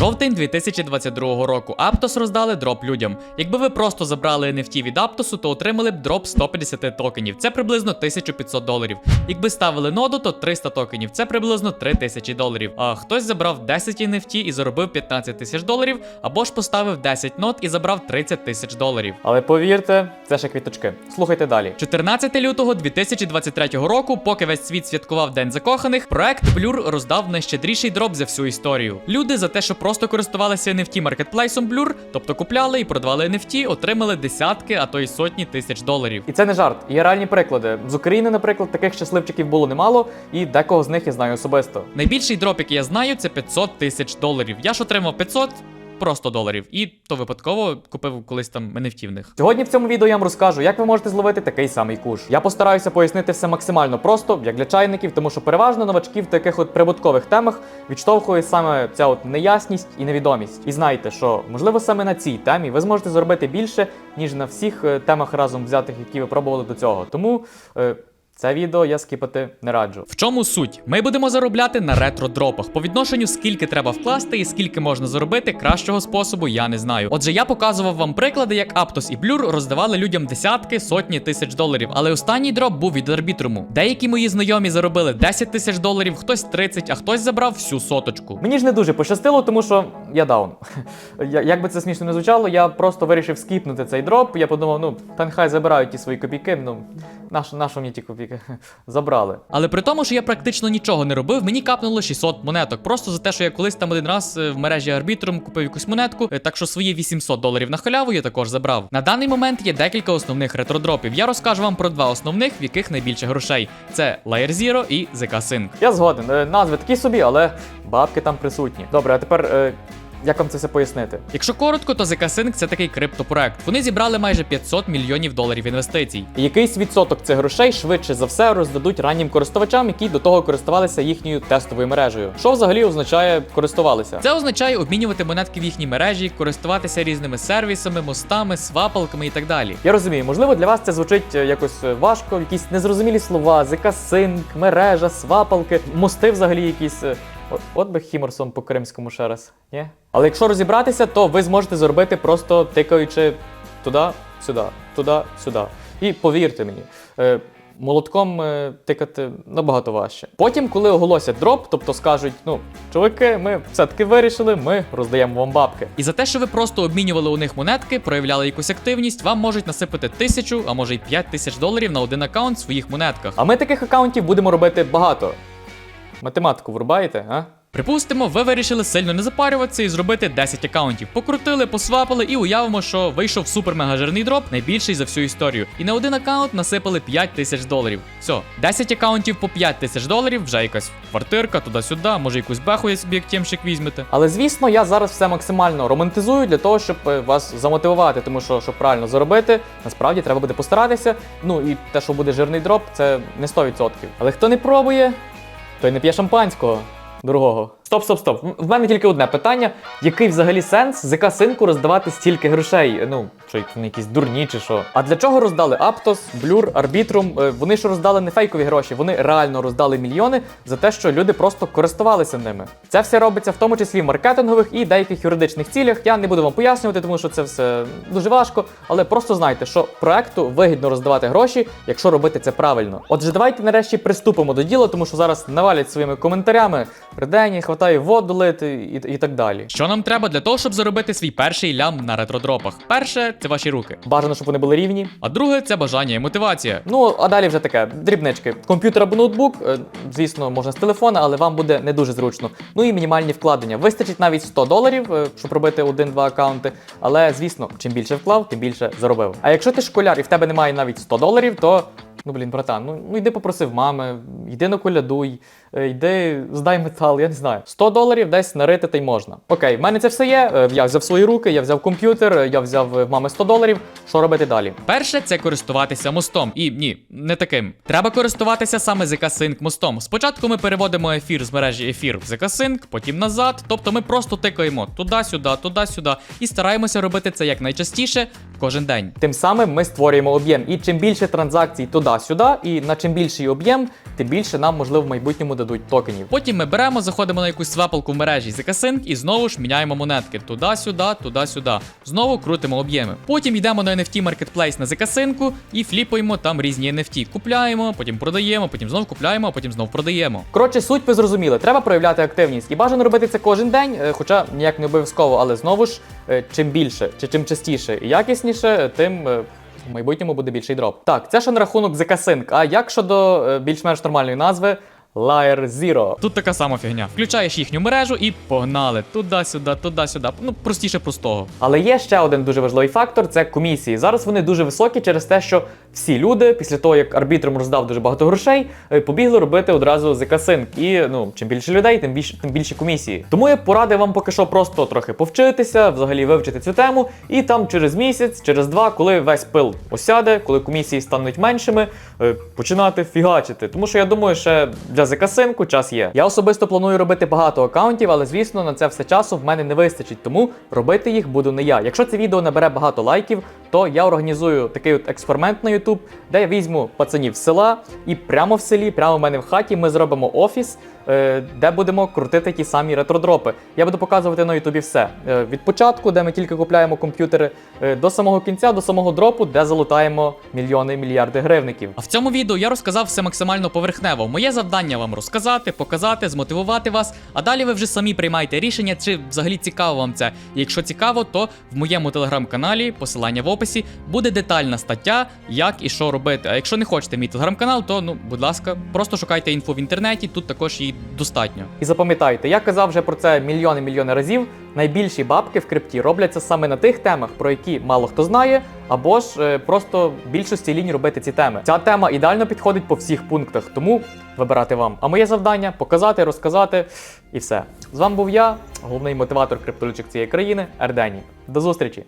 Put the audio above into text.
Жовтень 2022 року. Аптос роздали дроп людям. Якби ви просто забрали NFT від Аптосу, то отримали б дроп 150 токенів. Це приблизно 1500 доларів. Якби ставили ноду, то 300 токенів. Це приблизно 3000 доларів. А хтось забрав 10 NFT і заробив 15 тисяч доларів, або ж поставив 10 нот і забрав 30 тисяч доларів. Але повірте, це ще квіточки. Слухайте далі. 14 лютого 2023 року, поки весь світ святкував День закоханих, проект Blur роздав найщедріший дроп за всю історію. Люди за те, що просто користувалися NFT маркетплейсом Blur, тобто купляли і продавали NFT, отримали десятки, а то й сотні тисяч доларів. І це не жарт. Є реальні приклади. З України, наприклад, таких щасливчиків було немало, і декого з них я знаю особисто. Найбільший дроп, який я знаю, це 500 тисяч доларів. Я ж отримав 500 просто доларів, і то випадково купив колись там NFT в. Сьогодні в цьому відео я вам розкажу, як ви можете зловити такий самий куш. Я постараюся пояснити все максимально просто, як для чайників, тому що переважно новачків в таких от прибуткових темах відштовхує саме ця от неясність і невідомість. І знайте, що можливо саме на цій темі ви зможете заробити більше, ніж на всіх е, темах разом взятих, які ви пробували до цього. Тому е, це відео я скіпати не раджу. В чому суть? Ми будемо заробляти на ретро-дропах. По відношенню, скільки треба вкласти і скільки можна заробити, кращого способу я не знаю. Отже, я показував вам приклади, як Aptos і Blur роздавали людям десятки, сотні тисяч доларів. Але останній дроп був від арбітруму. Деякі мої знайомі заробили 10 тисяч доларів, хтось 30, а хтось забрав всю соточку. Мені ж не дуже пощастило, тому що я даун. Як би це смішно не звучало, я просто вирішив скіпнути цей дроп. Я подумав, ну, та нехай забирають ті свої копійки. Ну, нащо мені ті копійки? Забрали. Але при тому, що я практично нічого не робив, мені капнуло 600 монеток. Просто за те, що я колись там один раз е, в мережі арбітрум купив якусь монетку, е, так що свої 800 доларів на халяву я також забрав. На даний момент є декілька основних ретродропів. Я розкажу вам про два основних, в яких найбільше грошей: це Layer Zero і ZK Sync. Я згоден. Е, Назви такі собі, але бабки там присутні. Добре, а тепер як вам це все пояснити? Якщо коротко, то ZK Sync – це такий криптопроект. Вони зібрали майже 500 мільйонів доларів інвестицій. І якийсь відсоток цих грошей швидше за все роздадуть раннім користувачам, які до того користувалися їхньою тестовою мережею. Що взагалі означає користувалися? Це означає обмінювати монетки в їхній мережі, користуватися різними сервісами, мостами, свапалками і так далі. Я розумію, можливо, для вас це звучить е, якось е, важко, якісь незрозумілі слова, зекасинк, мережа, свапалки, мости взагалі якісь. От, от би Хімерсон по кримському ще раз. Ні? Але якщо розібратися, то ви зможете зробити просто тикаючи туди, сюди, туди, сюди. І повірте мені. е, Молотком е, тикати набагато важче. Потім, коли оголосять дроп, тобто скажуть: ну, чоловіки, ми все-таки вирішили, ми роздаємо вам бабки. І за те, що ви просто обмінювали у них монетки, проявляли якусь активність, вам можуть насипати тисячу, а може й п'ять тисяч доларів на один аккаунт в своїх монетках. А ми таких акаунтів будемо робити багато. Математику врубаєте, а? Припустимо, ви вирішили сильно не запарюватися і зробити 10 акаунтів. Покрутили, посвапали і уявимо, що вийшов супер мега жирний дроп, найбільший за всю історію. І на один акаунт насипали 5 тисяч доларів. Все, 10 акаунтів по 5 тисяч доларів, вже якась квартирка туди-сюди, може якусь беху я собі як тємщик візьмете. Але звісно, я зараз все максимально романтизую для того, щоб е, вас замотивувати, тому що щоб правильно заробити, насправді треба буде постаратися. Ну і те, що буде жирний дроп, це не 100%. Але хто не пробує, той не п'є шампанського. Дорогого. Стоп, стоп, стоп. В- мене тільки одне питання: який взагалі сенс ЗК синку роздавати стільки грошей? Ну, що вони якісь дурні чи що? А для чого роздали Blur, Arbitrum? Е, Вони ж роздали не фейкові гроші, вони реально роздали мільйони за те, що люди просто користувалися ними. Це все робиться в тому числі в маркетингових і деяких юридичних цілях. Я не буду вам пояснювати, тому що це все дуже важко. Але просто знайте, що проекту вигідно роздавати гроші, якщо робити це правильно. Отже, давайте нарешті приступимо до діла, тому що зараз навалять своїми коментарями. Ридені, хватає воду лити і, і так далі. Що нам треба для того, щоб заробити свій перший лям на ретродропах? Перше це ваші руки. Бажано, щоб вони були рівні. А друге це бажання і мотивація. Ну, а далі вже таке, дрібнички. Комп'ютер або ноутбук, е, звісно, можна з телефона, але вам буде не дуже зручно. Ну і мінімальні вкладення. Вистачить навіть 100 доларів, е, щоб робити один-два аккаунти. Але, звісно, чим більше вклав, тим більше заробив. А якщо ти школяр і в тебе немає навіть 100 доларів, то. Ну, блін, братан, ну, ну йди попроси в мами, йди наколядуй, е, йди здай метал, я не знаю. 100 доларів десь нарити та й можна. Окей, в мене це все є. е, Я взяв свої руки, я взяв комп'ютер, е, я взяв в мами 100 доларів. Що робити далі? Перше це користуватися мостом. І ні, не таким. Треба користуватися саме ZK Sync мостом. Спочатку ми переводимо ефір з мережі ефір в ZK Sync, потім назад. Тобто ми просто тикаємо туди-сюди, туди-сюди і стараємося робити це як найчастіше кожен день. Тим самим ми створюємо об'єм, і чим більше транзакцій туди-сюди, і на чим більший об'єм, тим більше нам, можливо, в майбутньому дадуть токенів. Потім ми беремо, заходимо на якусь свапалку в мережі ZK-Sync і знову ж міняємо монетки туди-сюди, туди-сюди. Знову крутимо об'єми. Потім йдемо на NFT Marketplace на ZK-Sync і фліпаємо там різні NFT. Купляємо, потім продаємо, потім знову купляємо, а потім знову продаємо. Коротше, суть ви зрозуміли. Треба проявляти активність. І бажано робити це кожен день, е, хоча ніяк не обов'язково, але знову ж, е, чим більше, чи чим частіше і якісніше, е, тим. В майбутньому буде більший дроп. Так, це ще на рахунок The Sync. А як щодо е, більш-менш нормальної назви Layer Zero? Тут така сама фігня. Включаєш їхню мережу і погнали туди-сюди, туди-сюди. Ну простіше простого. Але є ще один дуже важливий фактор це комісії. Зараз вони дуже високі через те, що всі люди, після того як арбітром роздав дуже багато грошей, е, побігли робити одразу ZK-Sync. І ну, чим більше людей, тим більше тим більше комісії. Тому я порадив вам поки що просто трохи повчитися, взагалі вивчити цю тему, і там через місяць, через два, коли весь пил осяде, коли комісії стануть меншими, е, починати фігачити. Тому що я думаю, ще для ZK-Sync час є. Я особисто планую робити багато акаунтів, але звісно на це все часу в мене не вистачить, тому робити їх буду не я. Якщо це відео набере багато лайків, то я організую такий от експеримент на YouTube, де я візьму пацанів з села, і прямо в селі, прямо в мене в хаті, ми зробимо офіс, е, де будемо крутити ті самі ретродропи. Я буду показувати на Ютубі все Е, від початку, де ми тільки купляємо комп'ютери, е, до самого кінця, до самого дропу, де залутаємо мільйони мільярди гривників. А в цьому відео я розказав все максимально поверхнево. Моє завдання вам розказати, показати, змотивувати вас. А далі ви вже самі приймайте рішення, чи взагалі цікаво вам це. Якщо цікаво, то в моєму телеграм-каналі, посилання в описі, буде детальна стаття, як і що робити. А якщо не хочете мій телеграм-канал, то ну, будь ласка, просто шукайте інфу в інтернеті, тут також її достатньо. І запам'ятайте, я казав вже про це мільйони мільйони разів. Найбільші бабки в крипті робляться саме на тих темах, про які мало хто знає, або ж е, просто більшості лінь робити ці теми. Ця тема ідеально підходить по всіх пунктах, тому вибирати вам. А моє завдання показати, розказати і все. З вами був я, головний мотиватор криптолючок цієї країни, Ердені. До зустрічі!